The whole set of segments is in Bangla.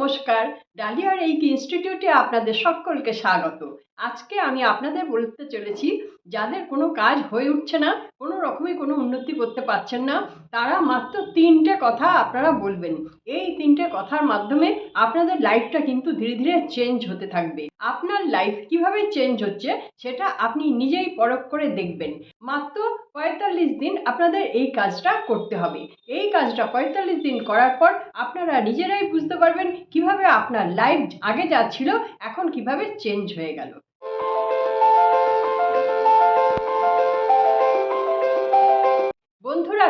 নমস্কার। ডালিয়ার এই ইনস্টিটিউটে আপনাদের সকলকে স্বাগত। আজকে আমি আপনাদের বলতে চলেছি, যাদের কোনো কাজ হয়ে উঠছে না, কোনো রকমই কোনো উন্নতি করতে পারছেন না, তারা মাত্র তিনটে কথা আপনারা বলবেন। এই তিনটে কথার মাধ্যমে আপনাদের লাইফটা কিন্তু ধীরে ধীরে চেঞ্জ হতে থাকবে। আপনার লাইফ কীভাবে চেঞ্জ হচ্ছে, সেটা আপনি নিজেই পরখ করে দেখবেন। মাত্র পঁয়তাল্লিশ দিন আপনাদের এই কাজটা করতে হবে। এই কাজটা পঁয়তাল্লিশ দিন করার পর আপনারা নিজেরাই বুঝতে পারবেন কীভাবে আপনার লাইফ আগে যা ছিল, এখন কীভাবে চেঞ্জ হয়ে গেল।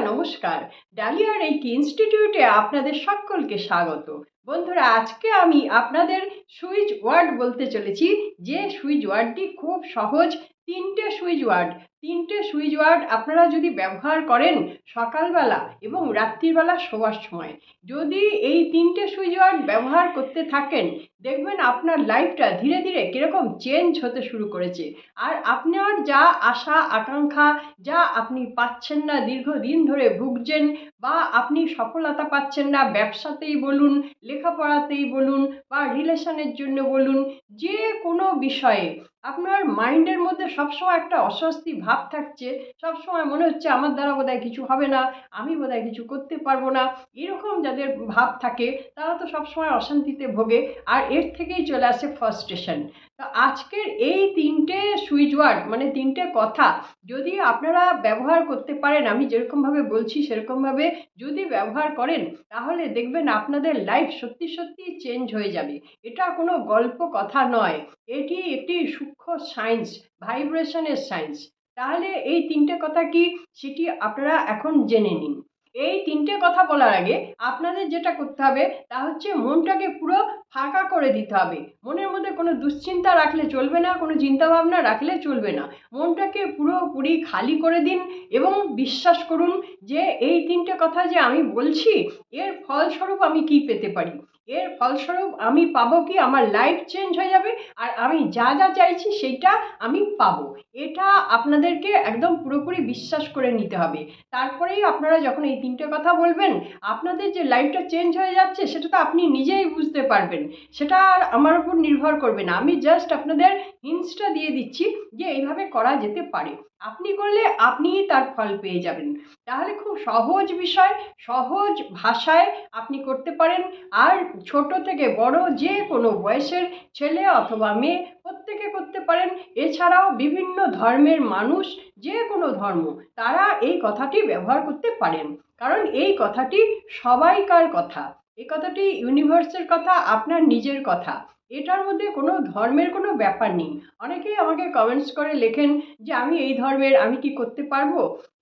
নমস্কার। ডালিয়ার এই ইনস্টিটিউটে আপনাদের সকলকে স্বাগত। বন্ধুরা, আজকে আমি আপনাদের সুইচ ওয়ার্ড বলতে চলেছি। যে সুইচ ওয়ার্ডটি খুব সহজ, তিনটে সুইচ ওয়ার্ড। তিনটে সুইচ ওয়ার্ড আপনারা যদি ব্যবহার করেন সকালবেলা এবং রাত্রিবেলা শোয়ার সময়। যদি এই তিনটে সুইচ ওয়ার্ড ব্যবহার করতে থাকেন, দেখবেন আপনার লাইফটা ধীরে ধীরে কীরকম চেঞ্জ হতে শুরু করেছে। আর আপনার যা আশা, আকাঙ্ক্ষা, যা আপনি পাচ্ছেন না দীর্ঘদিন ধরে ভুগছেন বা আপনি সফলতা পাচ্ছেন না, ব্যবসাতেই বলুন, লেখাপড়াতেই বলুন বা রিলেশনের জন্য বলুন, যে কোনো বিষয়ে আপনার মাইন্ডের মধ্যে সবসময় একটা অস্বস্তি ভাব থাকছে। সবসময় মনে হচ্ছে আমার দ্বারা বোধহয় কিছু হবে না, আমি বোধহয় কিছু করতে পারব না। এরকম যাদের ভাব থাকে, তারা তো সবসময় অশান্তিতে ভোগে। আর এর থেকেই চলে আসে ফার্স্টেশন তো আজকের এই তিনটে সুইচ ওয়ার্ড মানে তিনটে কথা, যদি আপনারা ব্যবহার করতে পারেন, আমি যেরকমভাবে বলছি সেরকমভাবে যদি ব্যবহার করেন, তাহলে দেখবেন আপনাদের লাইফ সত্যি সত্যি চেঞ্জ হয়ে যাবে। এটা কোনো গল্প কথা নয়। এটি একটি সূক্ষ্ম সায়েন্স ভাইব্রেশনের সায়েন্স তাহলে এই তিনটে কথা কি? সেটি আপনারা এখন জেনে নিন। এই তিনটে কথা বলার আগে আপনাদের যেটা করতে হবে, তা হচ্ছে মনটাকে পুরো ফাঁকা করে দিতে হবে। মনের মধ্যে কোনো দুশ্চিন্তা রাখলে চলবে না, কোনো চিন্তাভাবনা রাখলে চলবে না। মনটাকে পুরোপুরি খালি করে দিন এবং বিশ্বাস করুন যে এই তিনটে কথা যে আমি বলছি, এর ফলস্বরূপ আমি কি পেতে পারি। এর ফলস্বরূপ আমি পাবো কি? আমার লাইফ চেঞ্জ হয়ে যাবে আর আমি যা যা চাইছি সেইটা আমি পাবো। এটা আপনাদেরকে একদম পুরোপুরি বিশ্বাস করে নিতে হবে। তারপরেই আপনারা যখন এই তিনটে কথা বলবেন, আপনাদের যে লাইফটা চেঞ্জ হয়ে যাচ্ছে সেটা তো আপনি নিজেই বুঝতে পারবেন। সেটা আর আমার উপর নির্ভর করবে না। আমি জাস্ট আপনাদের হিন্টসটা দিয়ে দিচ্ছি। যে এইভাবে করা যেতে পারে। আপনি করলে আপনিই তার ফল পেয়ে যাবেন। তাহলে খুব সহজ বিষয়, সহজ ভাষায় আপনি করতে পারেন। আর ছোট থেকে বড় যে কোনো বয়সের ছেলে অথবা মেয়ে প্রত্যেকে করতে পারেন। এছাড়াও বিভিন্ন ধর্মের মানুষ, যে কোনো ধর্ম, তারা এই কথাটি ব্যবহার করতে পারেন। কারণ এই কথাটি সবাইকার কথা। এই কথাটি ইউনিভার্সের কথা, আপনার নিজের কথা। এটার মধ্যে কোনো ধর্মের কোনো ব্যাপার নেই। অনেকেই আমাকে কমেন্টস করে লেখেন যে, আমি এই ধর্মের, আমি কি করতে পারব?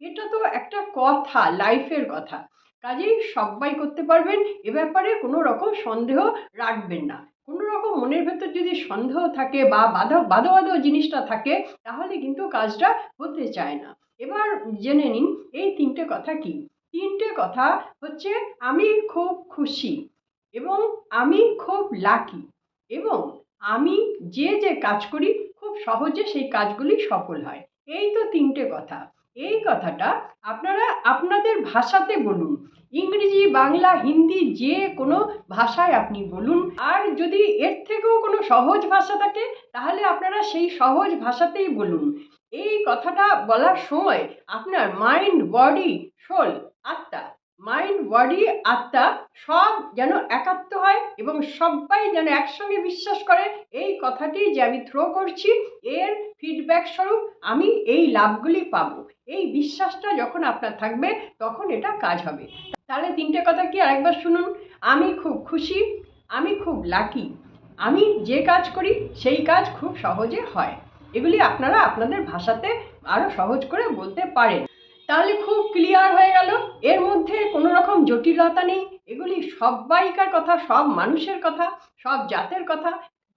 এটা তো একটা কথা লাইফের কথা। কাজেই সবাই করতে পারবেন, এ ব্যাপারে কোনো রকম সন্দেহ রাখবেন না। কোনো রকম মনের ভেতর যদি সন্দেহ থাকে বা বাধা বাধো বাধো জিনিসটা থাকে, তাহলে কিন্তু কাজটা হতে চায় না। এবার জেনে নিন, এই তিনটে কথা কি? তিনটে কথা হচ্ছে, আমি খুব খুশি এবং আমি খুব লাকি এবং আমি যে যে কাজ করি, খুব সহজে সেই কাজগুলি সফল হয়। এই তো তিনটে কথা। এই কথাটা আপনারা আপনাদের ভাষাতে বলুন। ইংরেজি, বাংলা, হিন্দি যে কোনো ভাষায় আপনি বলুন। আর যদি এর থেকেও কোনো সহজ ভাষা থাকে, তাহলে আপনারা সেই সহজ ভাষাতেই বলুন। এই কথাটা বলার সময় আপনার মাইন্ড বডি সোল আত্মা মাইন্ড, বডি, আত্মা সব যেন একাত্ম হয় এবং সবাই যেন একসঙ্গে বিশ্বাস করে এই কথাটি যে আমি থ্রো করছি, এর ফিডব্যাক স্বরূপ আমি এই লাভগুলি পাব। এই বিশ্বাসটা যখন আপনার থাকবে, তখন এটা কাজ হবে। তাহলে তিনটে কথা কি আরেকবার শুনুন? আমি খুব খুশি, আমি খুব লাকি আমি যে কাজ করি, সেই কাজ খুব সহজে হয়। এগুলি আপনারা আপনাদের ভাষাতে আরও সহজ করে বলতে পারেন। তাহলে খুব ক্লিয়ার হয়ে গেল। এর মধ্যে কোনো রকম জটিলতা নেই। এগুলি সবাইকার কথা, সব মানুষের কথা, সব জাতের কথা।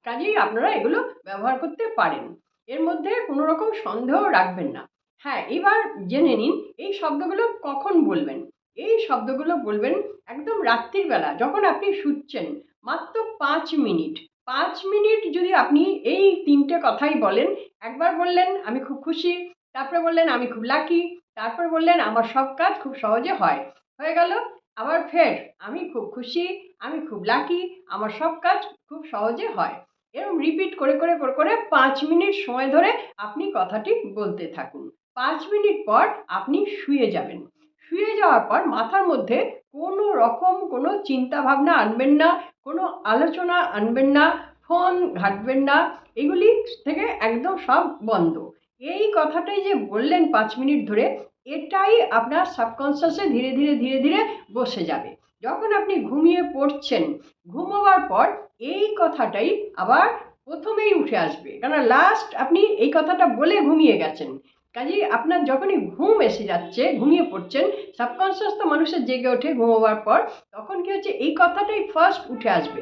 কাজেই আপনারা এগুলো ব্যবহার করতে পারেন। এর মধ্যে কোনো রকম সন্দেহ রাখবেন না। হ্যাঁ এবার জেনে নিন, এই শব্দগুলো কখন বলবেন? এই শব্দগুলো বলবেন একদম রাত্রির বেলা, যখন আপনি শুচ্ছেন, মাত্র পাঁচ মিনিট। পাঁচ মিনিট যদি আপনি এই তিনটে কথাই বলেন, একবার বললেন, আমি খুব খুশি। তারপরে বললেন, আমি খুব লাকি তারপর বললেন, আমার সব কাজ খুব সহজে হয়। হয়ে গেল, আবার ফের, আমি খুব খুশি, আমি খুব লাকি আমার সব কাজ খুব সহজে হয়। এরকম রিপিট করে করে করে করে পাঁচ মিনিট সময় ধরে আপনি কথাটি বলতে থাকুন। পাঁচ মিনিট পর আপনি শুয়ে যাবেন। শুয়ে যাওয়ার পর মাথার মধ্যে কোনো রকম কোনো চিন্তা ভাবনা আনবেন না, কোনো আলোচনা আনবেন না, ফোন ঘাটবেন না, এগুলি থেকে একদম সব বন্ধ। এই কথাটাই যে বললেন পাঁচ মিনিট ধরে, এটাই আপনার সাবকনসিয়াসে ধীরে ধীরে ধীরে ধীরে বসে যাবে। যখন আপনি ঘুমিয়ে পড়ছেন, ঘুমোবার পর এই কথাটাই আবার প্রথমেই উঠে আসবে। কেন লাস্ট আপনি এই কথাটা বলে ঘুমিয়ে গেছেন। কাজেই আপনার যখনই ঘুম এসে যাচ্ছে, ঘুমিয়ে পড়ছেন সাবকনসিয়াস তো মানুষের জেগে ওঠে ঘুমোবার পর, তখন কি হচ্ছে? এই কথাটাই ফার্স্ট উঠে আসবে।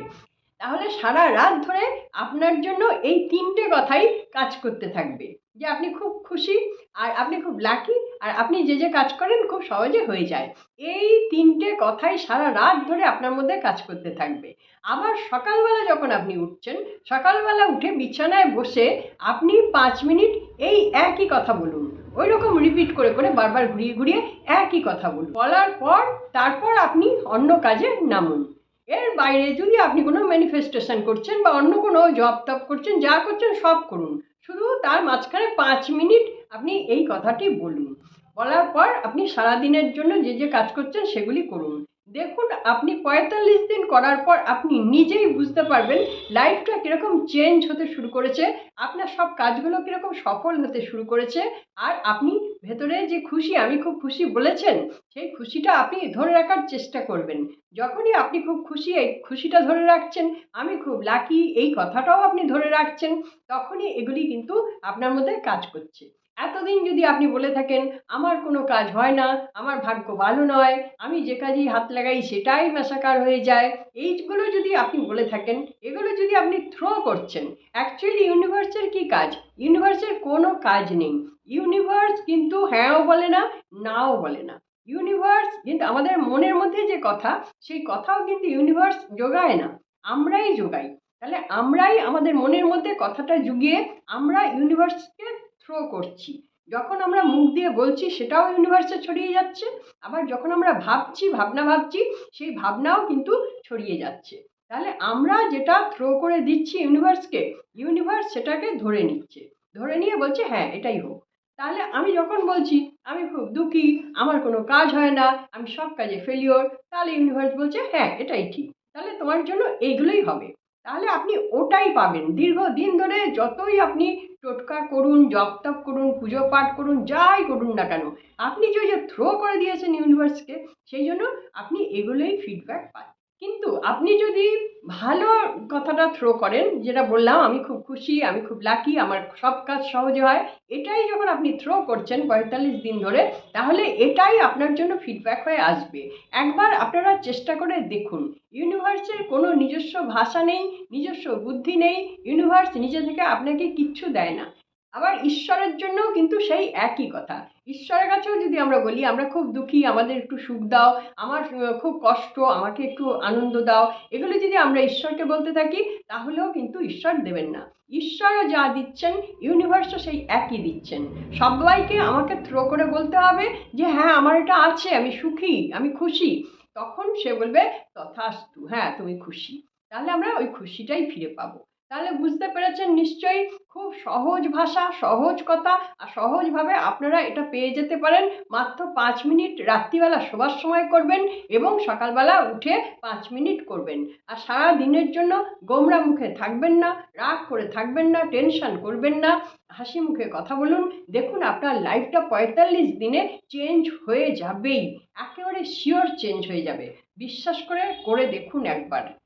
তাহলে সারা রাত ধরে আপনার জন্য এই তিনটে কথাই কাজ করতে থাকবে। যে আপনি খুব খুশি, আর আপনি খুব লাকি আর আপনি যে যে কাজ করেন খুব সহজে হয়ে যায়। এই তিনটে কথাই সারা রাত ধরে আপনার মধ্যে কাজ করতে থাকবে। আবার সকালবেলা যখন আপনি উঠছেন, সকালবেলা উঠে বিছানায় বসে আপনি পাঁচ মিনিট এই একই কথা বলুন। ওই রকম রিপিট করে করে বারবার ঘুরিয়ে ঘুরিয়ে একই কথা বলুন। বলার পর তারপর আপনি অন্য কাজে নামুন। এর বাইরে যদি আপনি কোনো ম্যানিফেস্টেশন করছেন বা অন্য কোনো জব টপ করছেন, যা করছেন সব করুন। শুধু তার মাঝখানে পাঁচ মিনিট আপনি এই কথাটি বলুন। বলার পর আপনি সারাদিনের জন্য যে যে কাজ করছেন সেগুলি করুন। দেখুন, আপনি পঁয়তাল্লিশ দিন করার পর আপনি নিজেই বুঝতে পারবেন লাইফটা কীরকম চেঞ্জ হতে শুরু করেছে, আপনার সব কাজগুলো কীরকম সফল হতে শুরু করেছে, আর আপনি ভেতরে যে খুশি আমি খুব খুশি বলেছেন, সেই খুশিটা আপনি ধরে রাখার চেষ্টা করবেন। যখনই আপনি খুব খুশি, এই খুশিটা ধরে রাখছেন, আমি খুব লাকি এই কথাটাও আপনি ধরে রাখছেন, তখনই এগুলি কিন্তু আপনার মধ্যে কাজ করছে। এতদিন যদি আপনি বলে থাকেন, আমার কোনো কাজ হয় না, আমার ভাগ্য ভালো নয়, আমি যে কাজেই হাত লাগাই সেটাই মেশাকার হয়ে যায়, এইগুলো যদি আপনি বলে থাকেন, এগুলো যদি আপনি থ্রো করছেন অ্যাকচুয়ালি ইউনিভার্সের কি কাজ? ইউনিভার্সের কোনো কাজ নেই। ইউনিভার্স কিন্তু হ্যাঁও বলে না, নাও বলে না। ইউনিভার্স কিন্তু আমাদের মনের মধ্যে যে কথা, সেই কথাও কিন্তু ইউনিভার্স যোগায় না। আমরাই যোগাই। তাহলে আমরাই আমাদের মনের মধ্যে কথাটা জুগিয়ে আমরা ইউনিভার্সকে থ্রো করছি। যখন আমরা মুখ দিয়ে বলছি, সেটাও ইউনিভার্সে ছড়িয়ে যাচ্ছে। আবার যখন আমরা ভাবছি, ভাবনা ভাবছি, সেই ভাবনাও কিন্তু ছড়িয়ে যাচ্ছে। তাহলে আমরা যেটা থ্রো করে দিচ্ছি ইউনিভার্সকে ইউনিভার্স সেটাকে ধরে নিচ্ছে। ধরে নিয়ে বলছে হ্যাঁ এটাই হোক। তাহলে আমি যখন বলছি, আমি খুব দুঃখী, আমার কোনো কাজ হয় না, আমি সব কাজে ফেলিওর তাহলে ইউনিভার্স বলছে হ্যাঁ এটাই ঠিক। তাহলে তোমার জন্য এইগুলোই হবে। তাহলে আপনি ওটাই পাবেন। দীর্ঘদিন ধরে যতই আপনি টোটকা করুন, জপ টপ করুন, পুজো পাঠ করুন, যাই করুন না কেন, আপনি যে যে থ্রো করে দিয়েছেন ইউনিভার্সকে সেই জন্য আপনি এগুলোই ফিডব্যাক পান কিন্তু আপনি যদি ভালো কথাটা থ্রো করেন, যেটা বললাম, আমি খুব খুশি, আমি খুব লাকি আমার সব কাজ সহজে হয়, এটাই যখন আপনি থ্রো করছেন পঁয়তাল্লিশ দিন ধরে, তাহলে এটাই আপনার জন্য ফিডব্যাক হয়ে আসবে। একবার আপনারা চেষ্টা করে দেখুন। ইউনিভার্সের কোনো নিজস্ব ভাষা নেই, নিজস্ব বুদ্ধি নেই ইউনিভার্স নিজে থেকে আপনাকে কিচ্ছু দেয় না। আবার ঈশ্বরের জন্যও কিন্তু সেই একই কথা। ঈশ্বরের কাছেও যদি আমরা বলি, আমরা খুব দুঃখী, আমাদের একটু সুখ দাও, আমার খুব কষ্ট, আমাকে একটু আনন্দ দাও, এগুলো যদি আমরা ঈশ্বরকে বলতে থাকি, তাহলেও কিন্তু ঈশ্বর দেবেন না। ঈশ্বরও যা দিচ্ছেন ইউনিভার্সও সেই একই দিচ্ছেন। সবাইকে আমাকে থ্রো করে বলতে হবে যে হ্যাঁ আমার এটা আছে, আমি সুখী, আমি খুশি। তখন সে বলবে, তথাস্তু হ্যাঁ তুমি খুশি। তাহলে আমরা ওই খুশিটাই ফিরে পাবো। তাহলে বুঝতে পেরেছেন নিশ্চয়ই খুব সহজ ভাষা, সহজ কথা আর সহজভাবে আপনারা এটা পেয়ে যেতে পারেন। মাত্র পাঁচ মিনিট রাত্রিবেলা শোবার সময় করবেন এবং সকালবেলা উঠে পাঁচ মিনিট করবেন। আর সারা দিনের জন্য গোমরা মুখে থাকবেন না, রাগ করে থাকবেন না, টেনশন করবেন না, হাসি মুখে কথা বলুন। দেখুন আপনার লাইফটা পঁয়তাল্লিশ দিনে চেঞ্জ হয়ে যাবেই, একেবারে শিওর চেঞ্জ হয়ে যাবে। বিশ্বাস করে করে দেখুন একবার।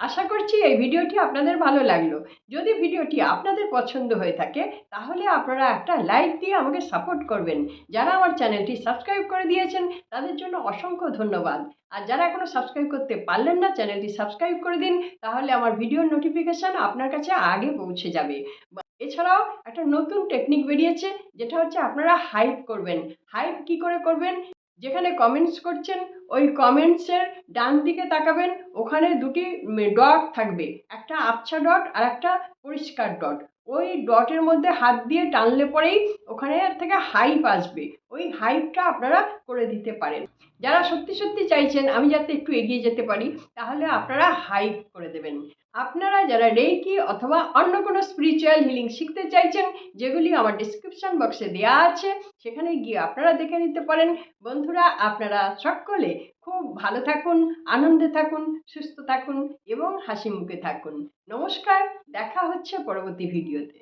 আশা করছি এই ভিডিওটি আপনাদের ভালো লাগল। যদি ভিডিওটি আপনাদের পছন্দ হয়ে থাকে, তাহলে আপনারা একটা লাইক দিয়ে আমাকে সাপোর্ট করবেন। যারা আমার চ্যানেলটি সাবস্ক্রাইব করে দিয়েছেন, তাদের জন্য অসংখ্য ধন্যবাদ। আর যারা এখনও সাবস্ক্রাইব করতে পারলেন না, চ্যানেলটি সাবস্ক্রাইব করে দিন, তাহলে আমার ভিডিওর নোটিফিকেশান আপনার কাছে আগে পৌঁছে যাবে। এছাড়াও একটা নতুন টেকনিক বেরিয়েছে, যেটা হচ্ছে আপনারা হাইপ করবেন। হাইপ কি করে করবেন? যেখানে কমেন্টস করছেন, ওই কমেন্টসের ডান দিকে তাকাবেন, ওখানে দুটি ডট থাকবে। একটা আবছা ডট আর একটা পরিষ্কার ডট ওই ডটের মধ্যে হাত দিয়ে টানলে পরেই ওখানে থেকে হাইপ আসবে। ওই হাইপটা আপনারা করে দিতে পারেন। যারা সত্যি সত্যি চাইছেন আমি যাতে একটু এগিয়ে যেতে পারি, তাহলে আপনারা হাইপ করে দেবেন। আপনারা যারা রেকি অথবা অন্য কোনো স্পিরিচুয়াল হিলিং শিখতে চাইছেন, যেগুলি আমার ডিসক্রিপশন বক্সে দেওয়া আছে, সেখানে গিয়ে আপনারা দেখে নিতে পারেন। বন্ধুরা, আপনারা সকলে খুব ভালো থাকুন, আনন্দে থাকুন, সুস্থ থাকুন এবং হাসি মুখে থাকুন। নমস্কার, দেখা হচ্ছে পরবর্তী ভিডিওতে